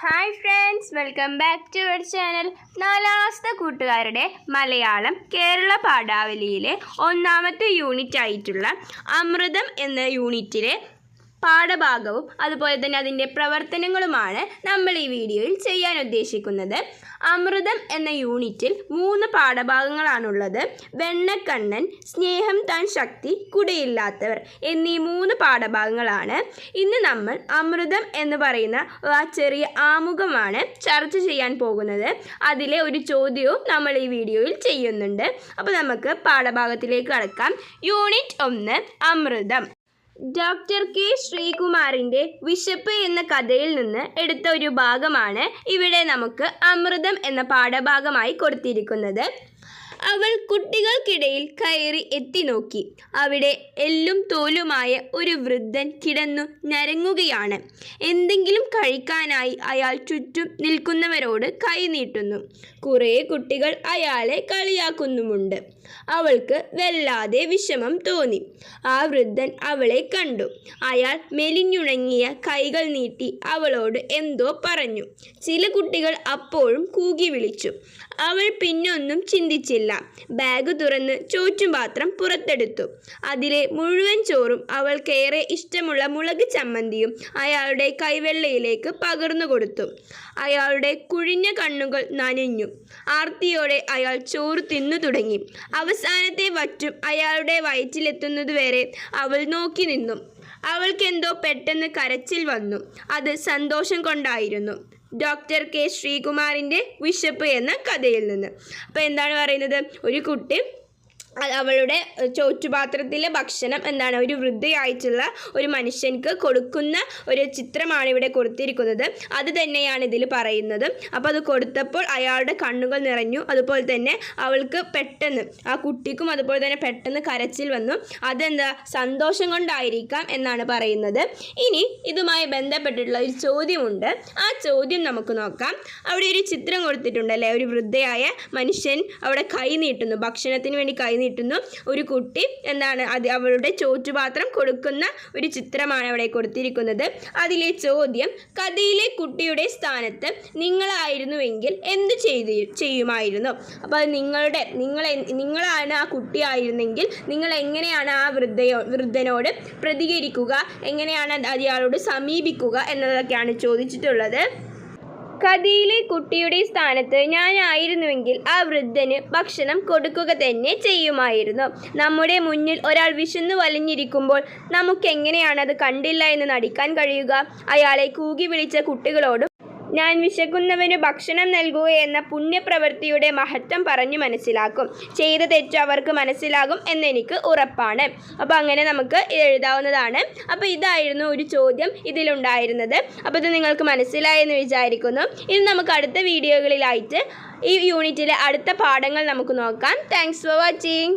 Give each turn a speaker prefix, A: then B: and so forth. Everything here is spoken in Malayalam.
A: hi friends welcome back to our channel നാലാമത്തെ കൂട്ടുകാരുടെ മലയാളം കേരള പാഠാവലിയിലെ ഒന്നാമത്തെ യൂണിറ്റ് ആയിട്ടുള്ള അമൃതം എന്ന യൂണിറ്റിലെ പാഠഭാഗവും അതുപോലെ തന്നെ അതിൻ്റെ പ്രവർത്തനങ്ങളുമാണ് നമ്മൾ ഈ വീഡിയോയിൽ ചെയ്യാൻ ഉദ്ദേശിക്കുന്നത് അമൃതം എന്ന യൂണിറ്റിൽ മൂന്ന് പാഠഭാഗങ്ങളാണുള്ളത് വെണ്ണക്കണ്ണൻ സ്നേഹം താൻ ശക്തി കുടയില്ലാത്തവർ എന്നീ മൂന്ന് പാഠഭാഗങ്ങളാണ് ഇന്ന് നമ്മൾ അമൃതം എന്ന് പറയുന്ന ആ ചെറിയ ആമുഖമാണ് ചർച്ച ചെയ്യാൻ പോകുന്നത് അതിലെ ഒരു ചോദ്യവും നമ്മൾ ഈ വീഡിയോയിൽ ചെയ്യുന്നുണ്ട് അപ്പോൾ നമുക്ക് പാഠഭാഗത്തിലേക്ക് കടക്കാം യൂണിറ്റ് ഒന്ന് അമൃതം ഡോക്ടർ കെ ശ്രീകുമാറിന്റെ വിശപ്പ് എന്ന കഥയിൽ നിന്ന് എടുത്ത ഒരു ഭാഗമാണ് ഇവിടെ നമുക്ക് അമൃതം എന്ന പാഠഭാഗമായി കൊടുത്തിരിക്കുന്നത് അവൾ കുട്ടികൾക്കിടയിൽ കയറി എത്തി നോക്കി അവിടെ എല്ലും തോലുമായ ഒരു വൃദ്ധൻ കിടന്നു ഞരങ്ങുകയാണ് എന്തെങ്കിലും കഴിക്കാനായി അയാൾ ചുറ്റും നിൽക്കുന്നവരോട് കൈ നീട്ടുന്നു കുറേ കുട്ടികൾ അയാളെ കളിയാക്കുന്നുമുണ്ട് അവൾക്ക് വല്ലാതെ വിഷമം തോന്നി ആ വൃദ്ധൻ അവളെ കണ്ടു അയാൾ മെലിഞ്ഞുണങ്ങിയ കൈകൾ നീട്ടി അവളോട് എന്തോ പറഞ്ഞു ചില കുട്ടികൾ അപ്പോഴും കൂകി വിളിച്ചു അവൾ പിന്നൊന്നും ചിന്തിച്ചില്ല ഉണ്ടായിരുന്നില്ല ബാഗ് തുറന്ന് ചോറ്റും പാത്രം പുറത്തെടുത്തു അതിലെ മുഴുവൻ ചോറും അവൾക്കേറെ ഇഷ്ടമുള്ള മുളക് ചമ്മന്തിയും അയാളുടെ കൈവെള്ളയിലേക്ക് പകർന്നു കൊടുത്തു അയാളുടെ കുഴിഞ്ഞ കണ്ണുകൾ നനഞ്ഞു ആർത്തിയോടെ അയാൾ ചോറ് തിന്നു തുടങ്ങി അവസാനത്തെ വറ്റും അയാളുടെ വയറ്റിലെത്തുന്നതുവരെ അവൾ നോക്കി നിന്നു അവൾക്കെന്തോ പെട്ടെന്ന് കരച്ചിൽ വന്നു അത് സന്തോഷം കൊണ്ടായിരുന്നു ഡോക്ടർ കെ ശ്രീകുമാറിൻ്റെ വിശപ്പ് എന്ന കഥയിൽ നിന്ന് അപ്പോൾ എന്താണ് പറയുന്നത് ഒരു കുട്ടി അവളുടെ ചോറ്റുപാത്രത്തിലെ ഭക്ഷണം എന്താണ് ഒരു വൃദ്ധയായിട്ടുള്ള ഒരു മനുഷ്യൻക്ക് കൊടുക്കുന്ന ഒരു ചിത്രമാണ് ഇവിടെ കൊടുത്തിരിക്കുന്നത് അത് തന്നെയാണ് ഇതിൽ പറയുന്നത് അപ്പോൾ അത് കൊടുത്തപ്പോൾ അയാളുടെ കണ്ണുകൾ നിറഞ്ഞു അതുപോലെ തന്നെ അവൾക്ക് പെട്ടെന്ന് ആ കുട്ടിക്കും അതുപോലെ തന്നെ പെട്ടെന്ന് കരച്ചിൽ വന്നു അതെന്താ സന്തോഷം കൊണ്ടായിരിക്കാം എന്നാണ് പറയുന്നത് ഇനി ഇതുമായി ബന്ധപ്പെട്ടിട്ടുള്ള ഒരു ചോദ്യമുണ്ട് ആ ചോദ്യം നമുക്ക് നോക്കാം അവിടെ ഒരു ചിത്രം കൊടുത്തിട്ടുണ്ട് അല്ലേ ഒരു വൃദ്ധയായ മനുഷ്യൻ അവിടെ കൈ നീട്ടുന്നു ഭക്ഷണത്തിന് വേണ്ടി കൈ നീട്ടുന്നു ഒരു കുട്ടി എന്താണ് അത് അവളുടെ ചോറ്റുപാത്രം കൊടുക്കുന്ന ഒരു ചിത്രമാണ് അവിടെ കൊടുത്തിരിക്കുന്നത് അതിലെ ചോദ്യം കഥയിലെ കുട്ടിയുടെ സ്ഥാനത്ത് നിങ്ങളായിരുന്നുവെങ്കിൽ എന്ത് ചെയ്ത് ചെയ്യുമായിരുന്നു അപ്പോൾ നിങ്ങളുടെ നിങ്ങൾ നിങ്ങളാണ് ആ കുട്ടിയായിരുന്നെങ്കിൽ നിങ്ങൾ എങ്ങനെയാണ് ആ വൃദ്ധയോ വൃദ്ധനോട് പ്രതികരിക്കുക എങ്ങനെയാണ് അയാളോട് സമീപിക്കുക എന്നതൊക്കെയാണ് ചോദിച്ചിട്ടുള്ളത് കഥയിലെ കുട്ടിയുടെ സ്ഥാനത്ത് ഞാനായിരുന്നുവെങ്കിൽ ആ വൃദ്ധന് ഭക്ഷണം കൊടുക്കുക തന്നെ ചെയ്യുമായിരുന്നു നമ്മുടെ മുന്നിൽ ഒരാൾ വിശന്നു വലിഞ്ഞിരിക്കുമ്പോൾ നമുക്കെങ്ങനെയാണ് അത് കണ്ടില്ല എന്ന് നടിക്കാൻ കഴിയുക അയാളെ കൂകി വിളിച്ച കുട്ടികളോടും ഞാൻ വിശക്കുന്നവന് ഭക്ഷണം നൽകുക എന്ന പുണ്യപ്രവൃത്തിയുടെ മഹത്വം പറഞ്ഞു മനസ്സിലാക്കും ചെയ്ത തെറ്റ് അവർക്ക് മനസ്സിലാകും എന്നെനിക്ക് ഉറപ്പാണ് അപ്പോൾ അങ്ങനെ നമുക്ക് എഴുതാവുന്നതാണ് അപ്പോൾ ഇതായിരുന്നു ഒരു ചോദ്യം ഇതിലുണ്ടായിരുന്നത് അപ്പോൾ ഇത് നിങ്ങൾക്ക് മനസ്സിലായെന്ന് വിചാരിക്കുന്നു ഇനി നമുക്ക് അടുത്ത വീഡിയോകളിലായിട്ട് ഈ യൂണിറ്റിലെ അടുത്ത പാഠങ്ങൾ നമുക്ക് നോക്കാം താങ്ക്സ് ഫോർ വാച്ചിങ്